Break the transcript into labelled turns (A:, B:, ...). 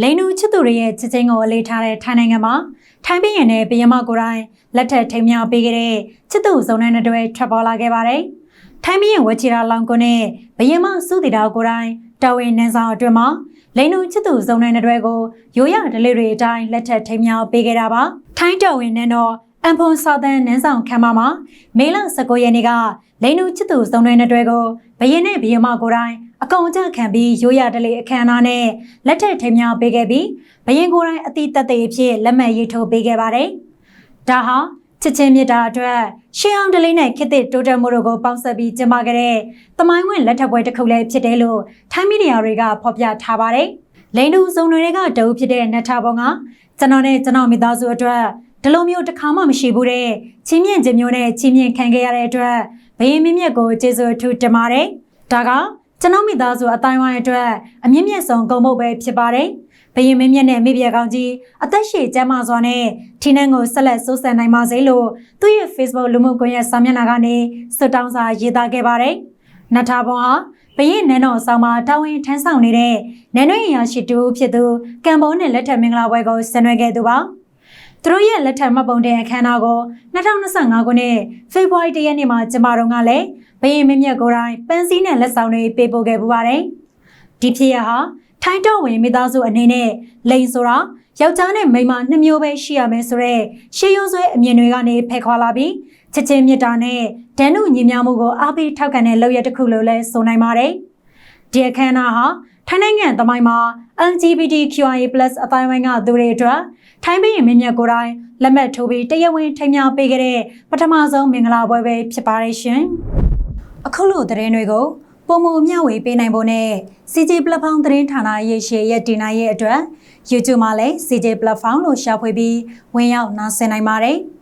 A: လိန်နူချစ်သူတွေရဲ့ချစ်ချင်းကိုအလေးထားတဲ့ထိုင်းနိုင်ငံမှာထိုင်းပြည်ရင်နဲ့ပြည်မကိုယ်တိုင်လက်ထက်ထိမ်းမြှောက်ပေးခဲ့တဲ့ချစ်သူစုံတဲ့နှစ်တွဲထွက်ပေါ်လာခဲ့ပါတယ်။ထိုင်းပြည်ရင်ဝချီရာလောင်ကွန်းနဲ့ဘယင်မစုတီတာကိုယ်တိုင်တော်ဝင်နန်းဆောင်အတွင်းမှာလိန်နူချစ်သူစုံတဲ့နှစ်တွဲကိုရိုးရဒလေးတွေအတိုင်းလက်ထက်ထိမ်းမြှောက်ပေးခဲ့တာပါ။ထိုင်းတော်ဝင်နန်းတော် အန်ဖွန်ဆောက်တန်နန်းဆောင်ခမ်းမမှာမေလ19ရက်နေ့ကလိန်နူချစ်သူစုံတဲ့နှစ်တွဲကိုဘယင်နဲ့ဘယင်မကိုယ်တိုင်အကောင်အကျခံပြီးရိုးရဒလေးအခမ်းအနားနဲ့လက်ထက်ထိမ်းမြှောက်ပေးခဲ့ပြီးဘယင်ကိုယ်တိုင်အတိတ်သက်အဖြစ်လက်မှတ်ရေးထိုးပေးခဲ့ပါတယ်။ဒါဟာချစ်ချင်းမြတ်တာအတွက်ရှေးအောင်ဒလေးနဲ့ခေတ်သစ်တိုးတက်မှုတို့ကိုပေါင်းစပ်ပြီးကျင်းပခဲ့တဲ့တမိုင်းဝင်လက်ထပ်ပွဲတစ်ခုလည်းဖြစ်တယ်လို့ထိုင်းမီဒီယာတွေကဖော်ပြထားပါတယ်။လိန်တူစုံတွေကတအုပ်ဖြစ်တဲ့နတ်ထာဘောင်ကကျွန်တော်နဲ့ကျွန်တော်မိသားစုအတွက် ဒီလိုမျိုးတစ်ခါမှမရှိဘူးတဲ့ချင်းမြင့်ခြင်းမျိုးနဲ့ချင်းမြင့်ခံခဲ့ရတဲ့အတွက်ဘယင်းမင်းမြတ်ကိုကျေးဇူးအထူးတင်ပါတယ်။ဒါကကျွန်တော်မိသားစုအတိုင်းဝိုင်းအတွက်အမြင့်မြတ်ဆုံးဂုဏ်ပုတ်ပဲဖြစ်ပါတယ်။ဘယင်းမင်းမြတ်နဲ့မိဖုရားကောင်းကြီးအသက်ရှည်ကျမ်းမာစွာနဲ့ထင်းနှန်းကိုဆက်လက်စိုးစံနိုင်ပါစေလို့သူ့ရဲ့ Facebook လူမှုကွန်ရက်စာမျက်နှာကနေစွတောင်းစာရေးသားခဲ့ပါတယ်။နတ်ထာဘွန်ဟာဘရင်နန်းတော်ဆောင်မှာတာဝန်ထမ်းဆောင်နေတဲ့နန်းတွင်းအရာရှိတူဖြစ်သူကံပေါ်နဲ့လက်ထက်မင်္ဂလာပွဲကိုဆင်နွှဲခဲ့သူပါ။ သူတို့ရဲ့လက်ထက်မှတ်ပုံတင်အခမ်းအနားကို2025ခုနှစ်ဖေဖော်ဝါရီလရက်နေ့မှာကျင်းပတော့ကလည်းဘရင်မင်းမြတ်ကိုယ်တိုင်ပန်းစည်းနဲ့လက်ဆောင်တွေပေးပို့ခဲ့ပူပါတယ်။ဒီဖြစ်ရဟာထိုင်းတော်ဝင်မိသားစုအနေနဲ့လိန်ဆိုတာယောက်ျားနဲ့မိန်းမနှစ်မျိုးပဲရှိရမယ်ဆိုတော့ရှေးရိုးဆွဲအမြင်တွေကနေဖယ်ခွာလာပြီးချစ်ချင်းမြတ်တာနဲ့ဒန်းနုညီမျှမှုကိုအားပေးထောက်ခံတဲ့လုပ်ရတစ်ခုလို့လည်းဆိုနိုင်ပါတယ်။ဒီအခမ်းအနားဟာ ထိုင်းနိုင်ငံသမိုင်းမှာ LGBTQIA+ အတိုင်းဝိုင်းကသူတွေအတွက်ထိုင်းပြည်မင်းမြတ်ကိုယ်တိုင်လက်မှတ်ထိုးပြီးတရားဝင်ထိမ်းမြှောက်ပေးခဲ့တဲ့ပထမဆုံးမင်္ဂလာပွဲပဲဖြစ်ပါတယ်ရှင်။အခုလိုသတင်းတွေကိုပုံမမျှဝေပေးနိုင်ဖို့နဲ့ CJ Platform သတင်းဌာနရဲ့ရှေ့ရဲ့တင်နိုင်ရဲ့အတွက် YouTube မှာလည်း CJ Platform လို့ရှာဖွေပြီးဝင်ရောက်နားဆင်နိုင်ပါတယ်။